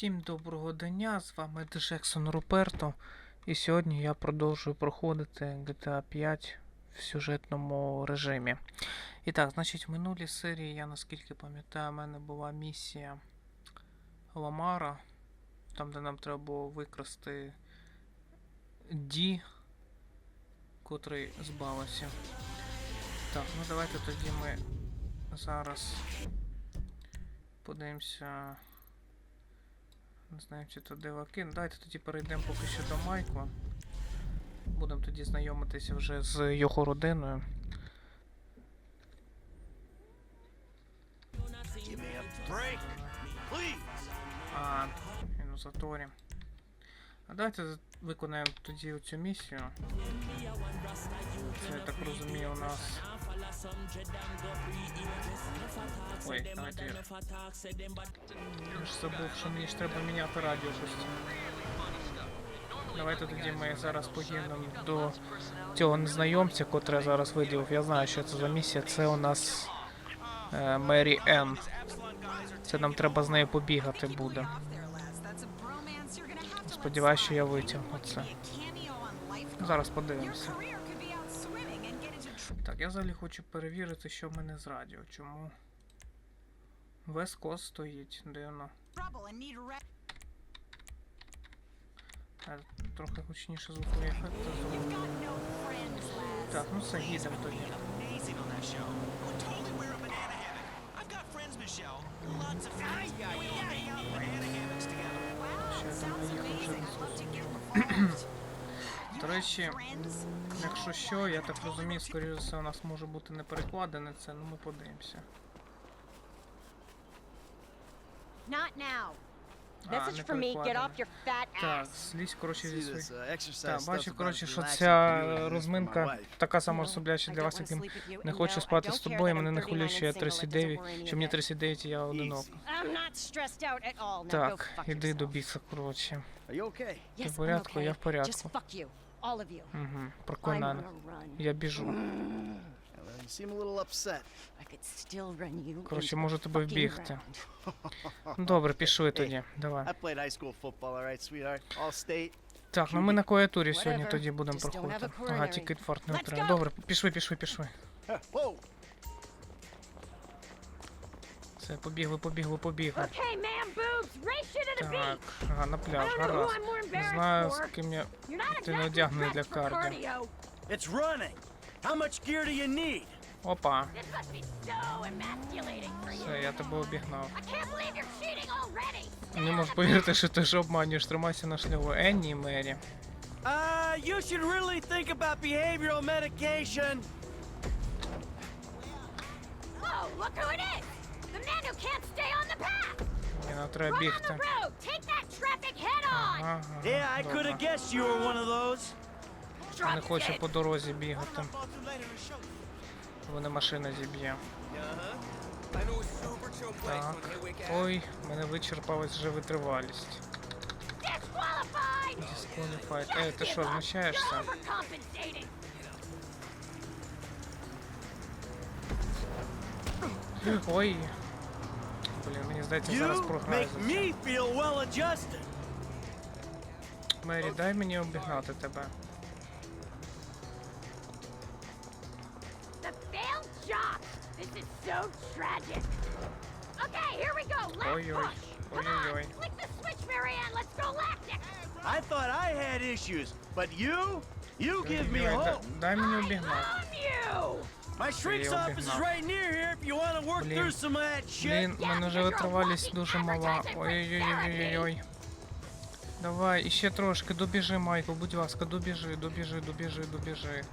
Всім доброго дня, з вами Джексон Руперто. І сьогодні я продовжую проходити GTA 5 в сюжетному режимі. І так, значить, в минулій серії, я наскільки пам'ятаю, в мене була місія Ламара, там, де нам треба було викрасти Ді, котрий збавився. Так, ну давайте тоді ми зараз подивимося. Не знаю, чи то диваки. Ну, Давайте тоді перейдемо поки що до Майкла. Будемо тоді знайомитися вже з його родиною. А, він у заторі. А давайте виконаємо тоді цю місію. Це, я так розумію, у нас. Ой, давайте. Я Я ж забув, що мені ж треба міняти радіо постійно. Давайте тоді ми зараз поїдемо до цього незнайомця, котре я зараз виділив. Я знаю, що це за місія. Це у нас е, Мері Енн. Це нам треба з нею побігати буде. Сподіваюсь, що я витягну це. Зараз подивимося. Так, я взагалі хочу перевірити, що в мене з радіо. Чому? Весь кос стоїть, дивно. Е, Трохи гучніше звукові ефекти зроблю. Так, ну все, їдемо тоді. Ще там наїхав вже До речі, якщо що, я так розумію, скоріше за все, у нас може бути не перекладене це, ну ми подивимося. Not now. Message не me. Get off your fat Так, ass. злізь, коротше, зі своїх. exercise Так, бачу, коротше, що ця розминка така No, саморозсудляюча для вас, яким не хочу спати з тобою, мене не 39 хвилює, що я and single. It doesn't 39, що мені 39 і я одинок. Так, іди до біса, коротше. Yes, в порядку, я в порядку. Угу, run. Я біжу. Yeah, well, you seem a little upset. I could still run you Коротше, можу тебе вбігти. Ну, Добре, пішли тоді. Давай. I played high school football, all right, sweetheart? All state. Так, ну ми на клавіатурі сьогодні тоді будемо Just don't have a проходити. Ага, тільки інфаркт не отримав. Добре, пішли, пішли, пішли. Whoa! Все, побігли, побігли, побігли. Так, ага, на пляж, гаразд. Не знаю, з ким я. Ти не одягнений для кардіо. It's running. How much gear do you need? Опа, все, я тебе обігнав. Не можу повірити, що ти ж обманюєш, тримайся на шляху. Енні і Мері. Uh, you should really think about behavioral medication. Oh, look who it is! Мені треба Run on the бігти. road! Take that traffic head on! Ага, Yeah, I could добре. have guessed you were one of those. Я не хочу по дорозі бігати. Вони машина зіб'є. Так. Ой, мене вичерпалась вже витривалість. Disqualified. Ей, ти що, знущаєшся? Ой. Блін, мені здається, зараз You програю make за це. me feel well adjusted. Мері, дай мені обігнати тебе. The failed job! This is so tragic! Okay, here we go! Left Oi, oi. push! Come Oi, oi, on! oi. Flick the switch, Marianne! Let's go lactic! I thought I had issues, but you? You give me Ой, да- hope. Дай мені I обігнати. own you! My shrink's Ти office is обігнав. right near here Блін. Блін, в мене вже витривалість дуже мала. Ой-ой-ой-ой-ой. Давай, іще трошки, добіжи, Майкл, будь ласка, добіжи, добіжи, добіжи, добіжи.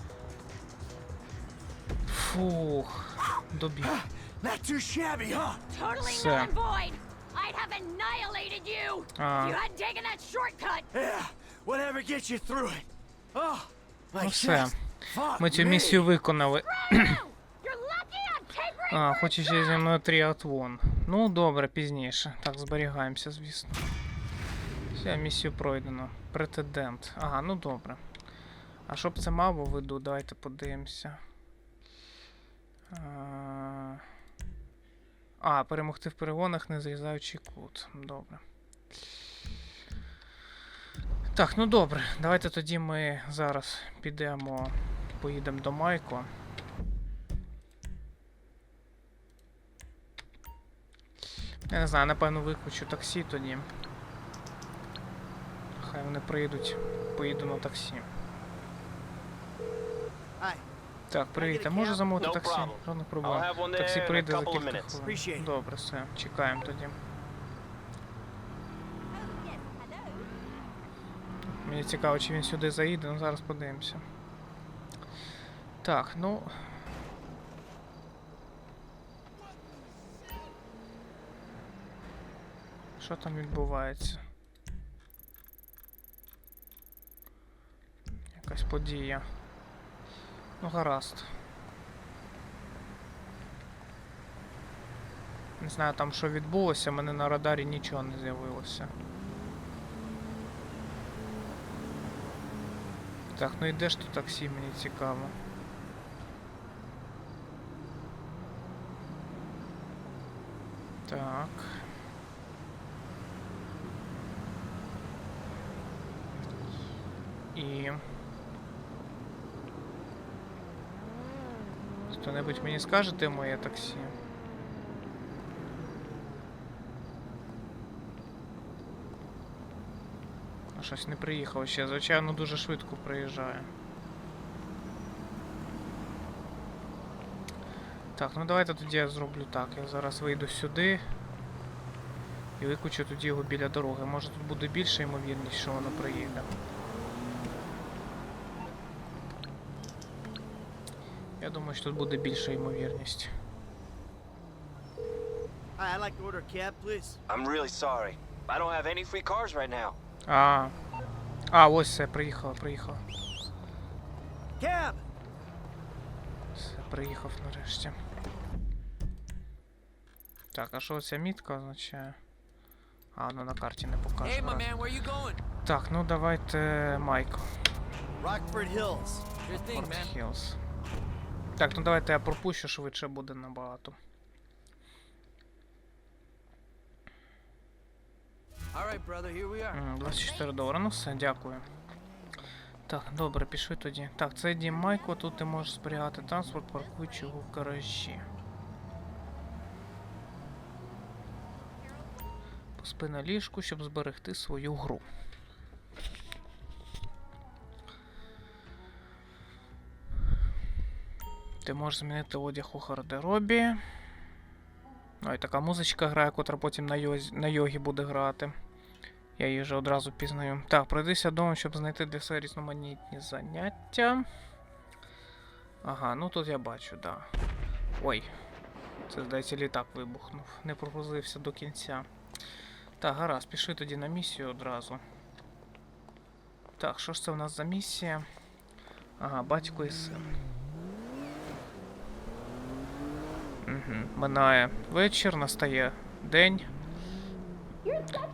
Фух, добіг. Not too shabby, huh? Totally Sir. null and void! I'd have annihilated you Ah. if you hadn't taken that shortcut! Yeah, whatever gets you through it. Oh, Ну like все. Fuck ми цю me. місію виконали. А, for хоче ще drive. зі мною тріатлон. Ну, добре, пізніше. Так, зберігаємося, звісно. Все, місію пройдено. Претендент. Ага, ну добре. А щоб це мало виду, давайте подивимося. А, перемогти в перегонах, не зрізаючи кут. Добре. Так, ну добре, давайте тоді ми зараз підемо, поїдемо до Майко. Я не знаю, напевно викличу таксі тоді. Хай вони приїдуть, поїду на таксі. Так, привіт, а можу замовити таксі? Жодних проблем. Таксі прийде за кілька хвилин. Добре, все, чекаємо тоді. Мені цікаво, чи він сюди заїде, ну зараз подивимося. Так, ну. Що там відбувається? Якась подія. Ну, гаразд. Не знаю там, що відбулося, мене на радарі нічого не з'явилося. Так, ну і де ж тут таксі, мені цікаво. Так. І. Хто-небудь мені скаже, де моє таксі? А щось не приїхало ще. Звичайно, дуже швидко приїжджає. Так, ну давайте тоді я зроблю так. Я зараз вийду сюди і викучу тоді його біля дороги. Може тут буде більша ймовірність, що воно приїде. Я думаю, що тут буде більша ймовірність. Hi, I'd like to order a cab, please. I'm really sorry. I don't have any free cars right now. А. А, ось все, приїхала, приїхала. Cab! Все, приїхав нарешті. Так, а що ця мітка означає? А, ну на карті не покаже. Hey, my man, where you going? Так, ну давайте Майк. Rockford Hills. Sure thing, man. Так, ну давайте я пропущу, швидше буде набагато. М, 24 долари, ну все, дякую. Так, добре, пішли тоді. Так, це дім Майко, тут ти можеш зберігати транспорт, паркуючи його в гаражі. Поспи на ліжку, щоб зберегти свою гру. Ти можеш змінити одяг у гардеробі. Ну і така музичка грає, котра потім на, йозі, на йогі буде грати. Я її вже одразу пізнаю. Так, пройдися дому, щоб знайти для себе різноманітні заняття. Ага, ну тут я бачу, да. Ой. Це, здається, літак вибухнув. Не прогрузився до кінця. Так, гаразд, пішли тоді на місію одразу. Так, що ж це у нас за місія? Ага, батько і син. Угу. Минає вечір, настає день.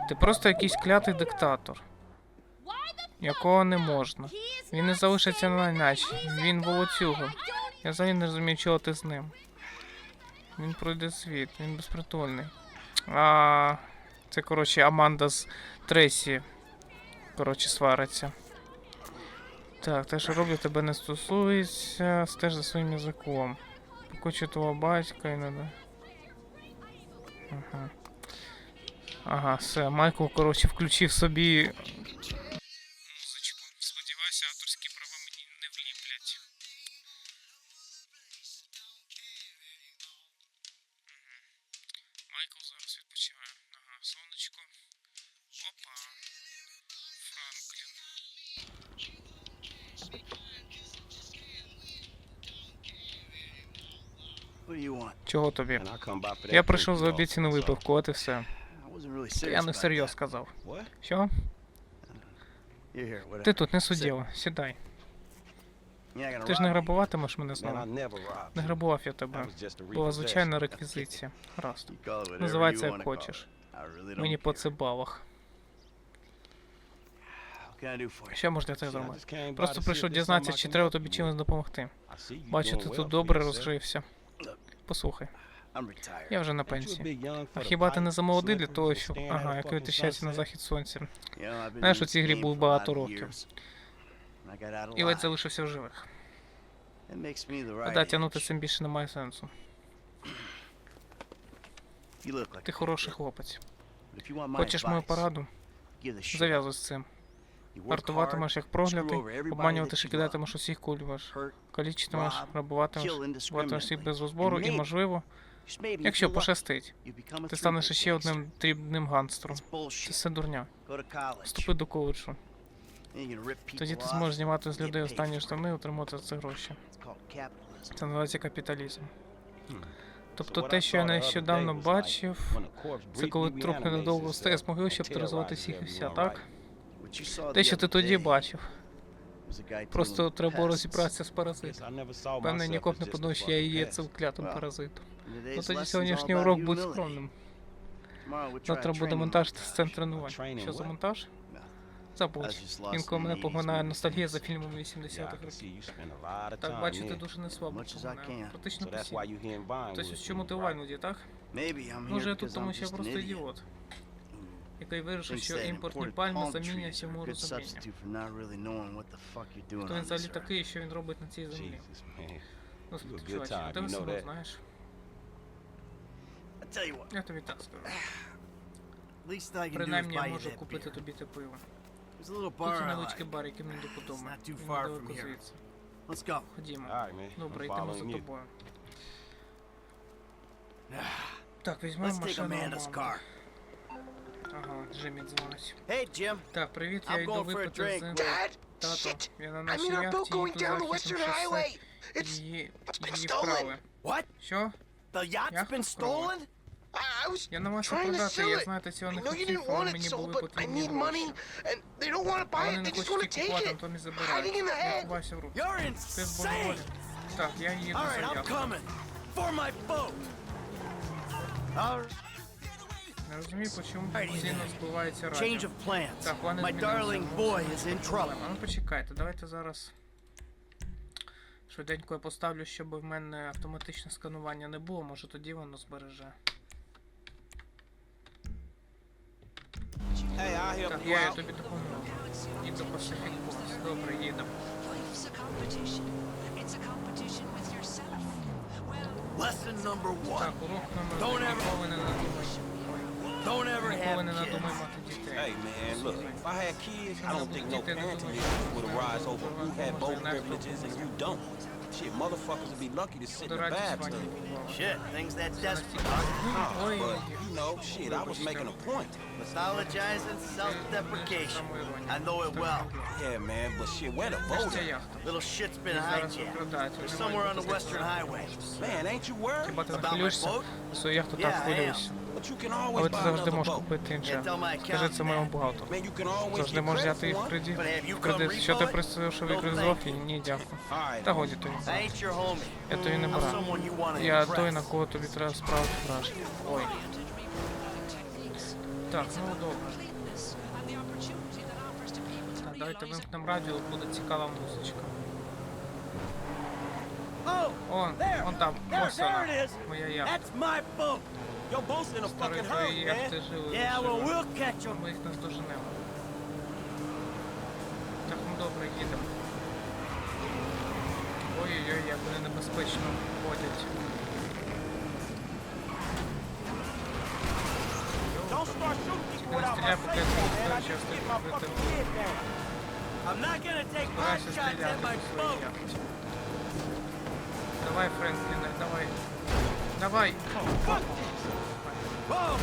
Ти просто якийсь клятий диктатор, якого не можна. Він не залишиться на наче. Він волоцюга. Я взагалі не розумію, чого ти з ним. Він пройде світ, він безпритульний. А, це, коротше, Аманда з Тресі. Коротше, свариться. Так, те, що роблю, тебе не стосується. Стеж за своїм язиком. Покочу твого батька і надо. Ага. Ага, все, Майкл, коротше, включив собі. Тобі? Я прийшов за so- випивку, от і все. Я не всерйоз сказав. Що? Ти тут не суддєва, сідай. Ти ж не грабуватимеш мене знову. Не грабував я тебе. Була звичайна реквізиція. Whatever Називається як хочеш. Мені по цибалах. Що можна для тебе зробити? Просто прийшов дізнатися, чи треба тобі чимось допомогти. Бачу, ти тут добре розжився. Послухай. Я вже на пенсії. А хіба ти не замолодий для того, щоб. Ага, як витищається на захід сонця. Знаєш, у цій грі був багато років. І ледь залишився в живих. Да, тягнути цим більше немає сенсу. Ти хороший хлопець. Хочеш мою пораду? Зав'язуй з цим. Вартуватимеш як screw проглятий, over everybody обманювати that чи you love, кидатимеш усіх кулюваш, hurt, калічитимеш, грабуватимеш, kill вбиватимеш всіх без розбору і, можливо, якщо пощастить, ти станеш ще одним дрібним гангстером. It's Це все дурня. Вступи до коледжу. Тоді ти зможеш знімати з людей останні штани і отримати за це гроші. Це називається капіталізм. Тобто те, що я нещодавно бачив, це коли труп ненадовго встає з могили, щоб тероризувати всіх і вся, так? right? What you saw Те, що ти тоді бачив. Просто треба розібратися з паразитом. Певне, ніколи не подумав, що я і є цим клятим паразитом. Ну тоді сьогоднішній урок буде скромним. Завтра буде монтаж сцен тренувань. Що за монтаж? Забудь. Інколи мене поглинає ностальгія за фільмами 80-х років. Так, бачу, ти дуже не слабо поглинає. Практично постійно. Хтось ось чому ти Вайнуді, так? Може я тут, тому що я просто idiot. Ідіот, який вирішив, що імпортні пальми замінять йому розуміння. Хто він взагалі такий, і що він робить на цій землі? Ну, time, ти все одно знаєш. Я тобі так скажу. Принаймні я можу купити тобі те пиво. Тут є невеличкий бар, який мені до подоби. not too Він недалеко звідси. Ходімо. Добре, йдемо за тобою. Так, візьмемо машину Amanda's Аманди. car. Ага, Джиммі дзвонить. Hey, Jim. Так, привіт, я I'm йду going for a випити drink. з Dad, тато. shit! Я на I'm нашій in our boat яхті going їду down the західним Western шосе. Highway. It's Її, been її stolen. вкрали. What? Що? The yacht's Яхту been вкрали? stolen? I was Я намагався trying to продати, sell я it. знаю, ти цього I не know you хотів, didn't але want it мені sold, були but I потрібні need money, гроші. and they don't want to buy Вони it. не They just хочуть want їх to take купувати, it. Антоні Hiding in забирають. the Я head. ховаюся в руки. You're Ти збожеволів. insane! Так, я їду All за right, I'm яхту. coming. For my boat. All right. Не розумію, чому постійно Change радіо. of plans. Так, плани My змінилися. darling Ну, boy is in trouble. проблема. Ну почекайте, давайте зараз швиденько я поставлю, щоб в мене автоматичне сканування не було, може тоді воно збереже. Hey, Так, я, тобі допоможу. Їду Pacific Coast. Добре, їдемо. A competition. It's a competition with yourself. Lesson number one. Так, урок номер Don't один. ever-. Don't ever have kids. Hey man, look, if I had kids, I don't think no parenting would arise over who had both privileges and you don't. Shit, motherfuckers would be lucky to sit in the bathtub. Shit, things that desperate, but, you know, shit, I was making a point. Pathologizing self-deprecation. I know it well. Yeah, man, but shit, where the voter? Little shit's been hijacked. They're somewhere on the Western Highway. Man, ain't you worried? About my boat? Yeah, I am. Хвилююся. But you can always Але ти завжди можеш купити інше. Скажи це моєму бухгалтеру. Man, you can always Завжди можеш взяти їх в кредит. But have you В кредит. Що ти що No, використовував? Ні, дякую. Та годі тобі. Я тобі не брат. Я той, на кого тобі треба справити враження. Ой. Так, ну добре. давайте вимкнемо радіо, буде цікава музичка. Oh, Он, он там, ось вона, моя яхта. That's my boat. your boat's in a Старий fucking твої hurry, man. яхти жили. Yeah, well, жили. we'll catch them. Ми їх не здоженемо. Так, ну добре, їдемо. Ой-ой-ой, як вони небезпечно ходять. Don't start shooting Тільки people не without стріляй, my поки я say-so, не man. I знаю, need що to з get my тим fucking робити. kid down. I'm not gonna take Старайся pot shots стріляти at my по своїй boat. яхті. Давай, Френкліне, давай. Давай! Whoa, crap! Йоханий тата, що вони роблять? Yay! Oh, fuck! Oh,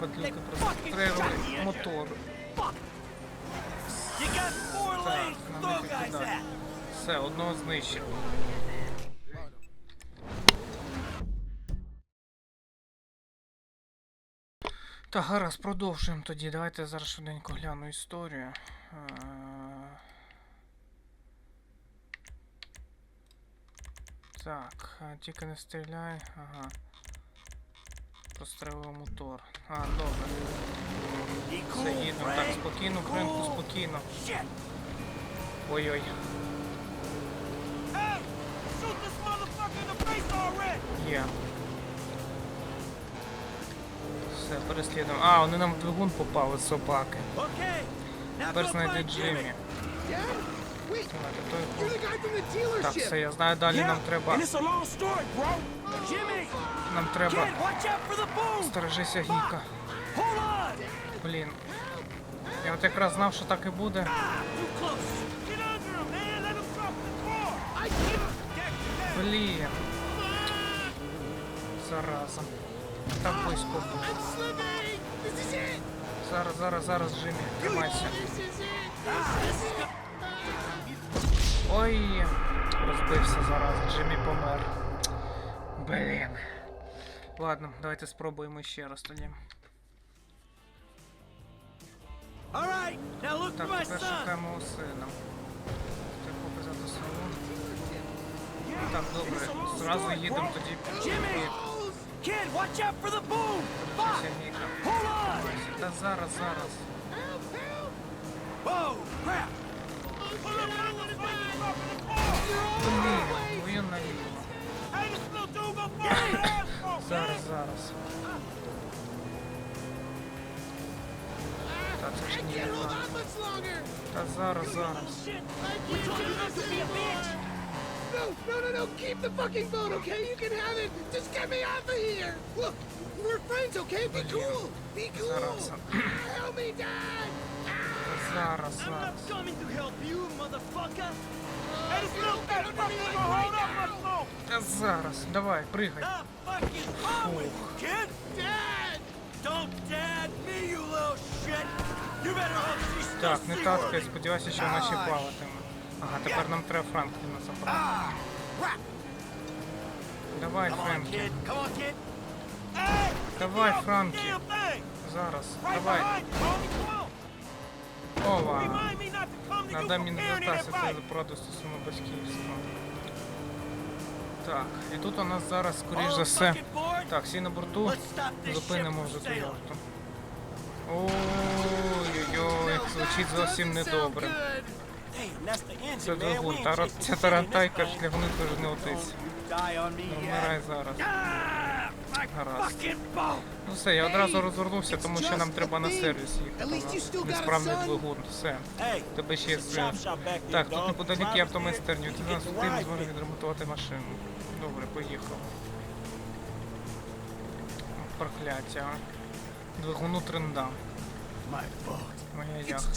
Подлюки fucking прострелили мотор. fuck! You got four Так, підкидати. Все, одного знищив. Так, гаразд, продовжуємо тоді. Давайте я зараз швиденько гляну історію. Е, Так, тільки не стріляй, ага. Пострелив мотор. А, добре. Все, їдемо. Так, спокійно, Френку, спокійно. Ой-ой. Hey! Shoot this Все, переслідуємо. А, вони нам в двигун попали, собаки. Тепер find Джиммі. Так, все, я знаю, далі нам треба. Нам треба. Стережися, Гіка. Блін. Я от якраз знав, що так і буде. Ah, Блін. Зараза. Так близько був. I'm slipping. This is it. Зараз, зараз, зараз, Джиммі, тримайся. This is it. This is it. Ой, розбився зараз, Джиммі помер. Блін. Ладно, давайте спробуємо ще раз тоді. All right. Now look for Так, my тепер son. шукаємо у сина. Треба показати салон. Так, добре, зразу їдемо тоді. Jimmy. Kid, watch out for the boom. Fuck. Ще Ніка. Hold on. Та зараз, зараз. Help! Help! Whoa. Crap. Pull him out! Motherfucker, drop the car! Блін, твою наліво. Hey, this little dude gonna fall on the asphalt, Зараз, man! зараз. Та це ж I ні. can't hold on much longer. Та зараз, зараз. No, no, no, no! Keep the fucking boat, okay? You can have it. Just get me off of here. Look, we're friends, okay? Be cool. Be cool. Help me, Dad. Зараз, I'm not coming to help you, motherfucker. Hey, fat fucker ain't gonna hold up зараз. Давай, пригай. Stop fucking wrong with you, kid. Dad. Don't dad me, you little shit. You better hope she's still Так, не таскай, сподіваюся, що вона ще плаватиме. Ага, тепер нам треба Франкліна забрати. Давай. Hey! Давай, thing! Зараз. Давай. Ова. Надо мені звертатися, правда стосовно батьківства. Так, і тут у нас зараз, скоріш за все. Так, всі на борту. Зупинимо вже ту яхту. Ой-ой-ой, звучить зовсім недобре. Це. Тара... Ця тарантайка this thing. шляхнути не yeah. вмирай зараз. Гаразд. Ну все, я одразу розвернувся, тому що нам треба на сервіс їхати. Несправний двигун, все. Тебе ще є there, Так, тут неподалік є автомайстерню. Ти нас ride зможеш відремонтувати машину. Добре, поїхав. Прокляття. Двигуну тренда. Моя яхта.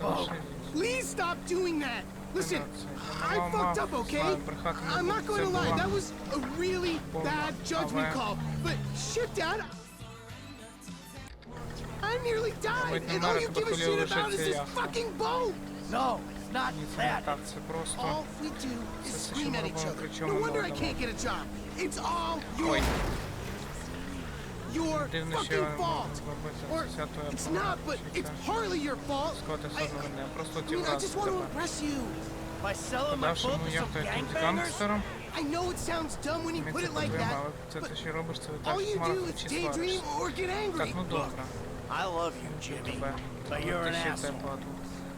Це лише річ. Please stop doing that. Listen, I fucked up, okay? I'm not going to lie. That was a really bad judgment call. But shit, Dad, I nearly died, and all you give a shit about is this fucking boat. No, it's not that. All we do is scream at each other. No wonder I can't get a job. It's all your... your fucking fault. Or it's not, but it's partly your fault. I, I mean, I just want to impress you. By selling my boat to some gangbangers? I know it sounds dumb when you put it like that, but all you do is daydream or get angry. ну добре. I love you, Jimmy. But you're an asshole.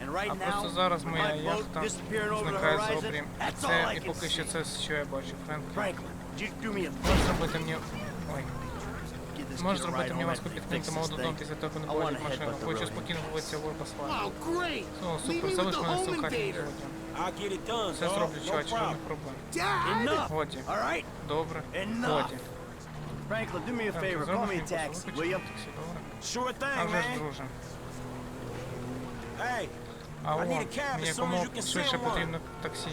And right А просто зараз моя яхта disappearing over the зникає з обрім. І that's all це, і поки що це, що я бачу. Френк, Franklin, would you do me a можеш зробити мені... Можеш зробити мені he підкинути мого додому після того, I вони wanna машину. Хочу спокійно вулиця в Орбасфальт. Oh, great. О, супер, залиш мене it done, Все зроблю, чувак, що не проблем. Годі. Добре. Годі. Franklin, do me a favor. Call me a taxi, will you? Sure thing, man. Hey, А I о, need a cab мені as soon as якомога you can швидше send one. потрібно таксі.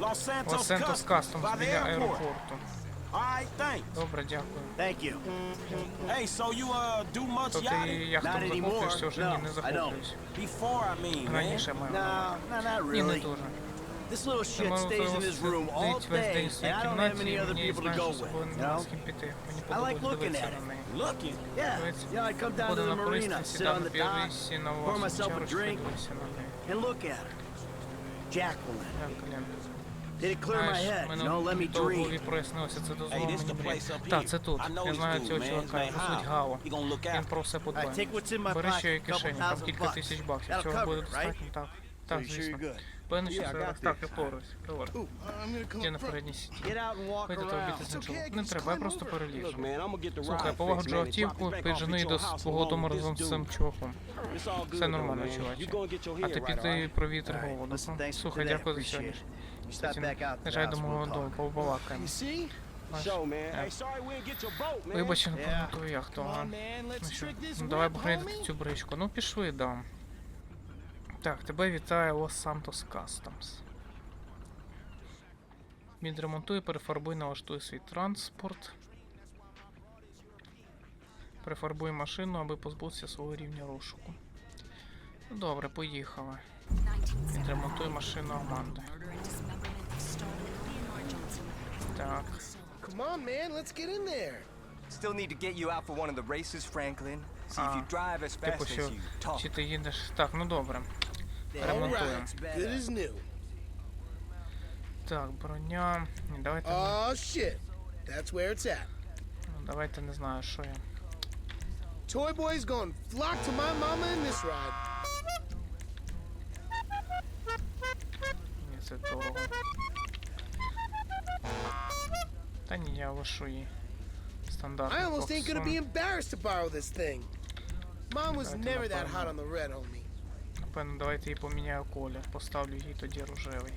Los Santos Customs Кастомс by the біля airport. аеропорту. All right, thanks. Добре, дякую. Thank you. Hey, so you uh do much То ти yachting? яхтом Not anymore. захоплюєшся, вже ні, No, не I don't. захоплююсь. Before, I mean, man. Раніше маю. No, no, not Ні, не really. дуже. This little Ти shit можеш stays in his room all сидить весь day, день в своїй and I don't have кімнаті, any і other мені people to знаєш, go що з with. собою You нема know? з ким піти. Мені I like подобається looking дивитися at на it. неї. Looking. Yeah, Дивиться. yeah. I come down to Ходив the на marina, пристань, sit сідав on на the dock, піввісі, на pour власну myself a чарочку і drink, дивився на неї. and look at her. Jacqueline. Як, Лен? мене dream. прояснилося, це дозволило мені up Так, це тут. Я знаю цього чувака, його gonna look Він про все подбає. Бери що є кишені, там кілька тисяч баксів. Цього буде достатньо, так. Так, звісно. Певно, що Yeah, I це got раз. Так, я впораюсь. Говори. Up на передній сіті. Під okay, I нічого. can Не треба, я просто the Слухай, and drop автівку, піджени at до свого дому разом з цим чуваком. Все нормально, чуваче. А ти провітри Alright, голову. Слухай, дякую за сьогодні. Кстати, back out to the Нажай до house, мого we'll дому, talk. побалакаємо. Вибач, я не пам'ятаю on, man, let's Ну що, ну давай бухнити цю бричку. Ну пішли, да. Так, тебе вітає Los Santos Customs. Відремонтуй, перефарбуй, налаштуй свій транспорт. Перефарбуй машину, аби позбутися свого рівня розшуку. Ну добре, поїхали. Відремонтуй машину Аманди. Так. Come on, man, let's get in there. Still need to get you out for one of the races, Franklin. See if you Ah, drive as Типу, fast as що you talk. чи ти їдеш. Так, ну добре. All Ремонтуємо. right, good as new. Так, броня. Ні, давайте. ми- Oh shit, that's where it's at. Ну, давайте не знаю, що я. Toy Boy's gonna flock to my mama in this ride. Ні, це дорого. Та ні, я лишу її. I almost ain't gonna be embarrassed to borrow this thing. Mom was never that hot on the red, homie. Напевно, давайте їй поміняю колір. Поставлю їй тоді рожевий.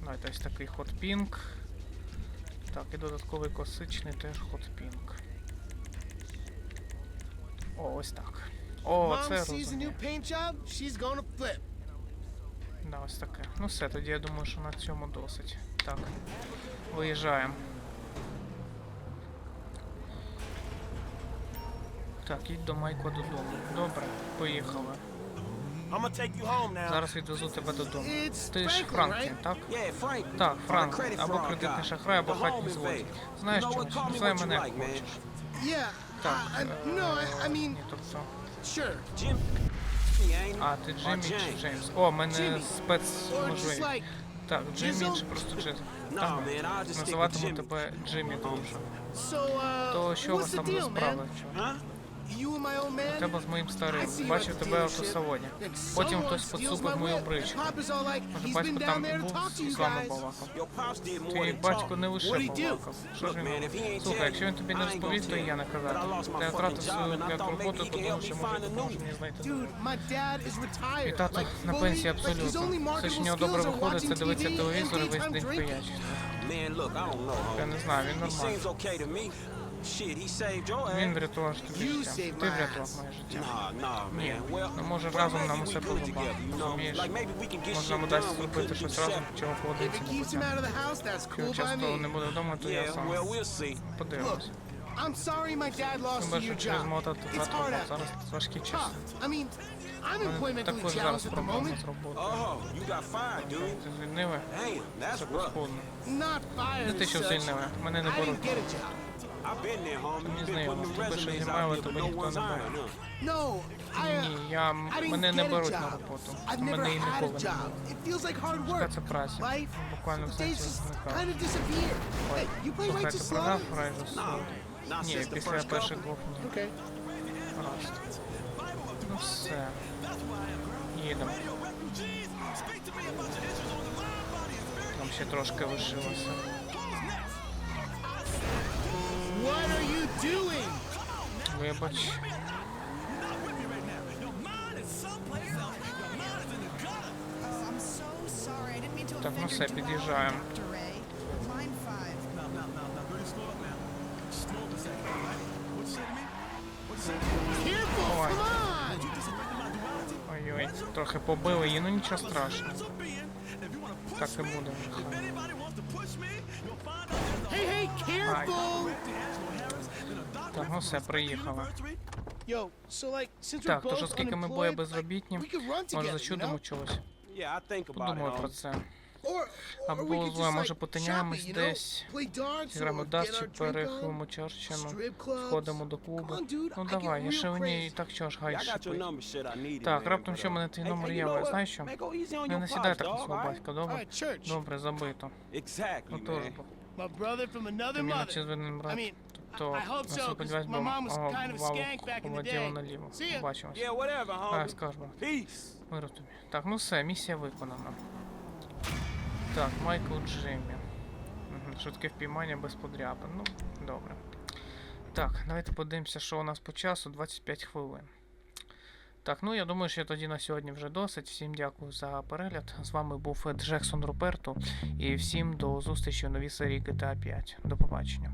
Давайте ось такий pink. Так, і додатковий класичний теж pink. О, ось так. О, це розумію. Да, ось таке. Ну все, тоді я думаю, що на цьому досить. Так. Виїжджаємо. Так, їдь до Майкла додому. Добре, поїхали. Зараз відвезу тебе додому. Ти ж Франклін, так? Так, Франк, або кредитний шахрай, або хатній злодій. Знаєш чому? Називай мене як хочеш. Так. I Ні, тобто. А, ти Джиммі чи Джеймс? О, в мене спецможливість. Так, Джиммі чи просто. Nah, Ага. Називатиму тебе Джиммі, тому що. uh, То що у вас там за deal, тебе з моїм старим. Бачив тебе в автосалоні. Потім хтось поцупив мою бричку. Може, батько там to був з вами балакав. Твій батько не лише балакав. Що ж він Слухай, якщо він тобі не розповів, то і я не казав. Та втратив свою thought роботу, то help що може допоможе мені знайти. Мій тато на пенсії абсолютно. Все, що в нього добре виходить, це дивитися телевізор і весь день know, Я не знаю, він нормальний. Він врятував тобі життя. Ти врятував моє життя. Ні, ну може разом нам усе? Розумієш? Може нам удасться зробити щось разом, чого it не потягне. часто не буде вдома, то я сам подивимось. I'm sorry my dad lost you тата It's hard out there. Tough. I mean, I'm зараз challenged at the moment. Oh, you got fired, dude. Ти that's rough. Not fired Не що звільнили. Мене не беруть. Putting them тебе ще знімали, тебе no ніхто не huh? No, uh, Ні, я, мене не беруть на роботу. Мене і ніколи не work. це праця. Буквально в сенсі play Слухай, ти Slaughter? Райжу? Not Ні, після перших двох ні. Гаразд. Ну все. Їдемо. Там ще трошки лишилося. Вибач. I'm so sorry. I didn't mean to Так, ну offend все, your dwelling, під'їжджаємо. Dr. Ray. Line five. Careful, Ой. come on! Ой-ой, трохи побили її, ну нічого страшного. Так і буде вже. Hey, hey, careful! Так, ну все, приїхали. Так, тож оскільки ми like, безробітні, може зачудимо чогось. Подумаю про це. Або зле, може потиняємось десь, зіграємо or даст get чи our drink on. перехилимо clubs. сходимо до клубу. Ну давай, я ще в ній так чого ж Yeah, гай I got your шипить. number, shit, I need it, Так, раптом що в uh, мене твій номер є, але знаєш що? Не насідай так на свого батька, добре? Добре, забито. Ну тож, бо. Ти мій начезвений I брат. То, I hope so, на сподіваюсь, my mom was бо kind of a валок skank back in the полетіло day. наліво. Побачимось. А, homie. скаж, брат. Peace. Миру тобі. Так, ну все, місія виконана. Так, Майкл Джиммі. Швидке впіймання без подряпин. Ну, добре. Так, давайте подивимося, що у нас по часу 25 хвилин. Так, ну я думаю, що тоді на сьогодні вже досить. Всім дякую за перегляд. З вами був Джексон Руперто. І всім до зустрічі у новій серії GTA 5. До побачення.